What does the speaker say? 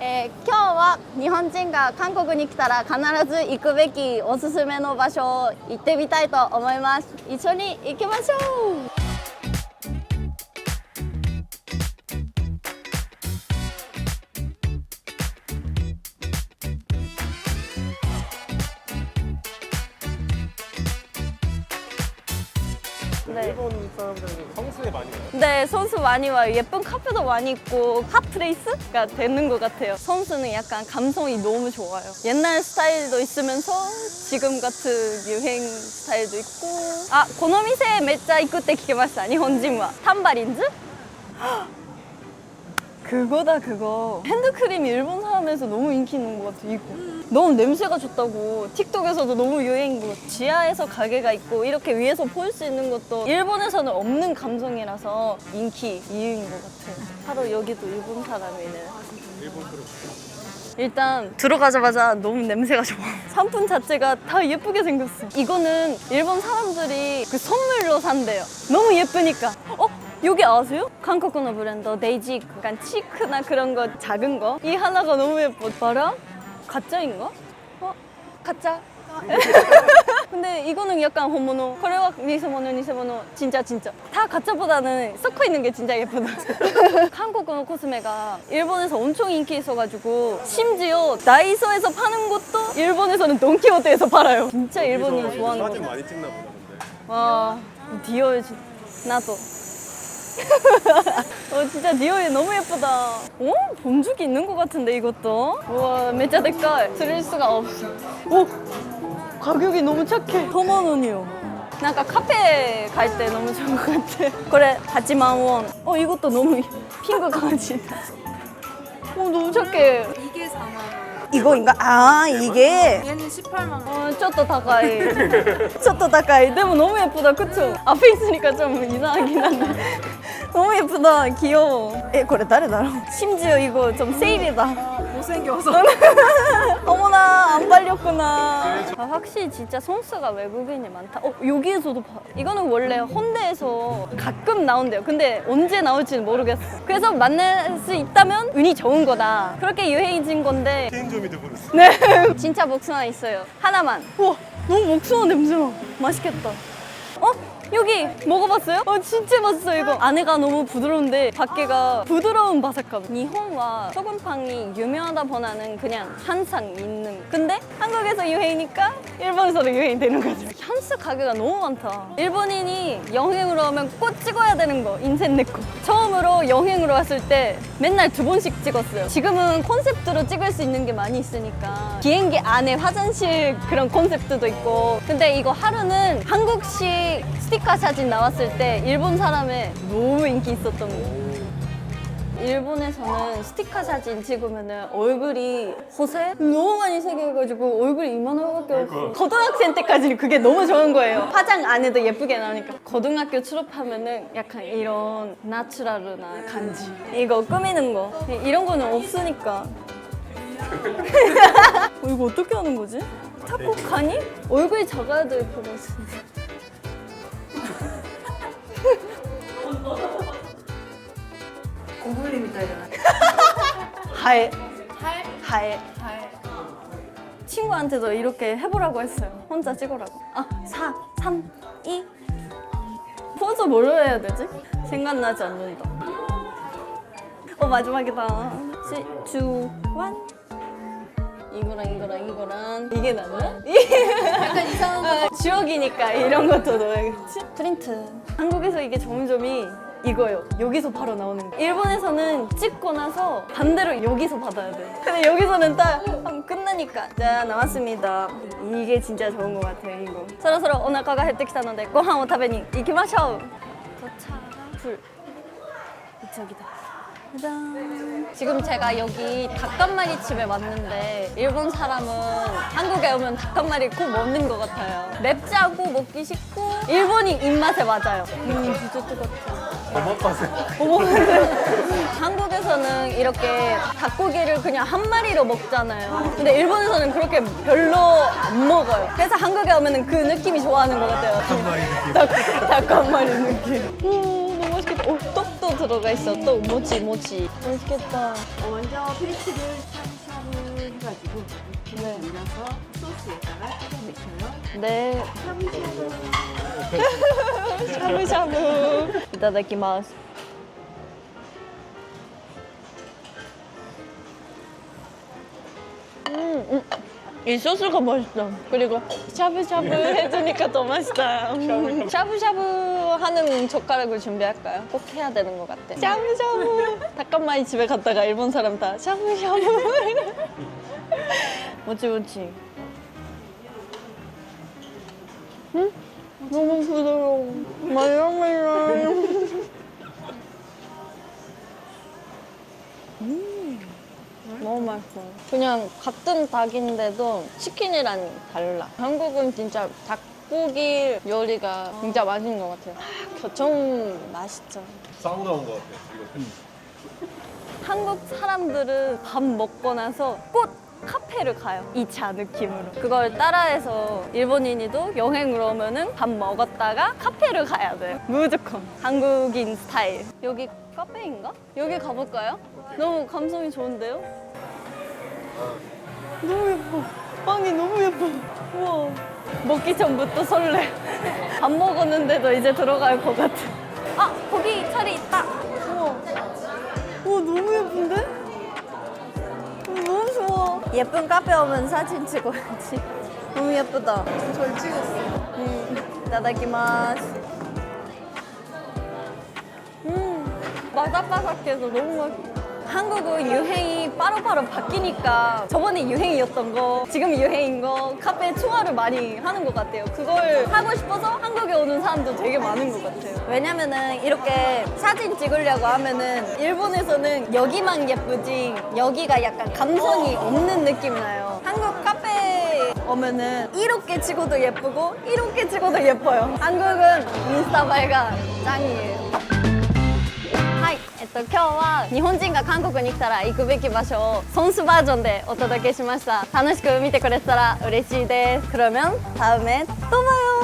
えー、今日は日本人が韓国に来たら必ず行くべきおすすめの場所を行ってみたいと思います。一緒に行きましょう。日本に行っに 선수들이 많이 와요. 네, 선수 많이 와요. 예쁜 카페도 많이 있고 핫트레이스가 되는 것 같아요. 선수는 약간 감성이 너무 좋아요. 옛날 스타일도 있으면서 지금 같은 유행 스타일도 있고 아, 고노미세 매자 입구 때 기게마스 아니 혼진와 탄바린즈? 그거다 그거 핸드크림이 일본 사람에서 너무 인기 있는 것 같아 이거 너무 냄새가 좋다고 틱톡에서도 너무 같아 지하에서 가게가 있고 이렇게 위에서 볼수 있는 것도 일본에서는 없는 감성이라서 인기 이유인 것 같아요 바로 여기도 일본 사람이네 일본. 일단 들어가자마자 너무 냄새가 좋아. 상품 자체가 다 예쁘게 생겼어. 이거는 일본 사람들이 그 선물로 산대요. 너무 예쁘니까. 어? 여기 아세요? 한국의 브랜드 데이지 약간 치크나 그런 거 작은 거. 이 하나가 너무 예뻐. 봐라. 가짜인가? 어? 가짜. 근데 이거는 약간 본모노. 그래와 니세모노 니세모노 진짜 진짜. 다 가짜보다는 섞여 있는 게 진짜 예쁘다. 한국의 코스메가 일본에서 엄청 인기 있어가지고 심지어 다이소에서 파는 것도 일본에서는 돈키호테에서 팔아요. 진짜 일본이 여기서 좋아하는 사진 거. 많이 찍나 보다 근데. 와 디올 진- 나도. 어 진짜 디올이 너무 예쁘다. 어? 본 적이 있는 것 같은데 이것도. 우와 매짜 대깔 들을 수가 없어. 오 가격이 너무 착해. 4만 원이요. 뭔가 카페 갈때 너무 좋은 것 같아. 그래 8만 원. 어 이것도 너무 핑크 강아지다. 어 너무 착해. 이게 4만 원. 이거인가? 아 이게. 얘는 18만 원. 어, ちょっと高い. ちょっと高い. でも 너무 예쁘다. 그쵸? 앞에 있으니까 좀 이상하긴 한데. 너무 예쁘다. 귀여워. 에, これ誰だろう? 심지어 이거 좀 세일이다. 못생겨서. 어머나 안 발렸구나. 아, 확실히 진짜 선수가 외국인이 많다. 어 여기에서도 봐. 이거는 원래 혼대에서 가끔 나온대요. 근데 언제 나올지는 모르겠어. 그래서 만날 수 있다면 운이 좋은 거다. 그렇게 유행해진 건데 케인조미드 브루스. 네. 진짜 목수나 있어요. 하나만. 우와, 너무 목수나 냄새 나. 맛있겠다. 어? 여기 먹어봤어요? 어 진짜 맛있어 이거. 안에가 너무 부드러운데 밖에가 부드러운 바삭함. 일본와 소금빵이 유명하다 보다는 그냥 항상 있는. 근데 한국에서 유행이니까 일본에서도 유행이 되는 거죠. 향수 가게가 너무 많다. 일본인이 여행으로 오면 꼭 찍어야 되는 거 인생 내거. 처음으로 여행으로 왔을 때 맨날 두 번씩 찍었어요. 지금은 콘셉트로 찍을 수 있는 게 많이 있으니까 비행기 안에 화장실 그런 콘셉트도 있고. 근데 이거 하루는 한국식 스 티커 사진 나왔을 때 일본 사람의 너무 인기 있었던 거 일본에서는 스티커 사진 찍으면은 얼굴이 허세 너무 많이 새겨가지고 얼굴이 이만하게 없어. 고등학생 때까지는 그게 너무 좋은 거예요. 화장 안 해도 예쁘게 나오니까. 고등학교 졸업하면은 약간 이런 나추럴나 간지. 이거 꾸미는 거. 이런 거는 없으니까. 어, 이거 어떻게 하는 거지? 타코 가니? 얼굴이 작아야 될 것 같은데. 고블린 미타이잖아. 하에. 할? 하에. 할. 친구한테도 이렇게 해보라고 했어요. 혼자 찍으라고. 아, 4, 3, 2. 포즈 뭘로 해야 되지? 생각나지 않는다. 어, 마지막이다. 3, 2, 1. 이거랑 이거랑 이거랑 이게 낫나? 약간 이상한 거. 아, 주역이니까 이런 것도 넣어야겠지? 프린트. 한국에서 이게 점점이 이거요. 여기서 바로 나오는 거. 일본에서는 찍고 나서 반대로 여기서 받아야 돼. 근데 여기서는 딱 하면 끝나니까. 자, 나왔습니다. 이게 진짜 좋은 것 같아요, 이거. 서로서로 오나카가 減ってきたので 고항を 食べに行きましょう. 도착. 불. 이쪽이다. 짜잔. 지금 제가 여기 닭간마리 집에 왔는데 일본 사람은 한국에 오면 닭간마리 꼭 먹는 것 같아요. 맵지 않고 먹기 쉽고 일본인 입맛에 맞아요. 음, 진짜 뜨겁다. 어머빠세. 어머, 한국에서는 이렇게 닭고기를 그냥 한 마리로 먹잖아요. 근데 일본에서는 그렇게 별로 안 먹어요. 그래서 한국에 오면 그 느낌이 좋아하는 것 같아요. 닭, 닭한 마리 느낌. 오, 너무 맛있겠다. 오, 떡도 들어가 있어. 또 모찌 모찌. 맛있겠다. 어, 먼저 페이스를 샤브샤브 해가지고 네. 올려서 소스에다가 찍어 넣어요. 네. 샤브샤브. 이타다키마스. 음, 음. 이 소스가 맛있다. 그리고 샤브샤브 해주니까 더 맛있어요. 샤브샤브 하는 젓가락을 준비할까요? 꼭 해야 되는 것 같아. 샤브샤브. 닭간마이 집에 갔다가 일본 사람 다 샤브샤브. 뭐지 뭐지. 응? 너무 부드러워. 말랑말랑. 너무 맛있어. 그냥 같은 닭인데도 치킨이랑 달라. 한국은 진짜 닭고기 요리가 진짜 맛있는 것 같아요. 아, 교촌 맛있죠. 사우나 온 것 같아. 이거 한국 사람들은 밥 먹고 나서 꼭 카페를 가요. 2차 느낌으로. 그걸 따라해서 일본인이도 여행을 오면은 밥 먹었다가 카페를 가야 돼요. 무조건. 한국인 스타일. 여기 카페인가? 여기 가볼까요? 너무 감성이 좋은데요? 너무 예뻐. 빵이 너무 예뻐. 우와. 먹기 전부터 설레. 밥 먹었는데도 이제 들어갈 것 같아. 아, 거기 자리 있다. 우와. 우와, 너무 예쁜데? 너무 좋아. 예쁜 카페 오면 사진 찍어야지. 너무 예쁘다. 절 찍었어. 음, 이타다키마스. 음, 바삭바삭해서 너무 맛있어. 한국은 유행이 빠르빠르 바뀌니까 저번에 유행이었던 거, 지금 유행인 거 카페 투어를 많이 하는 것 같아요. 그걸 하고 싶어서 한국에 오는 사람도 되게 많은 것 같아요. 왜냐면은 이렇게 사진 찍으려고 하면은 일본에서는 여기만 예쁘지 여기가 약간 감성이 없는 느낌이 나요. 한국 카페 오면은 이렇게 찍어도 예쁘고 이렇게 찍어도 예뻐요. 한국은 인스타映え가 짱이에요. はい、えっと今日は日本人が韓国に来たら行くべき場所をソンスバージョンでお届けしました楽しく見てくれてたら嬉しいです그러면다음에또봐요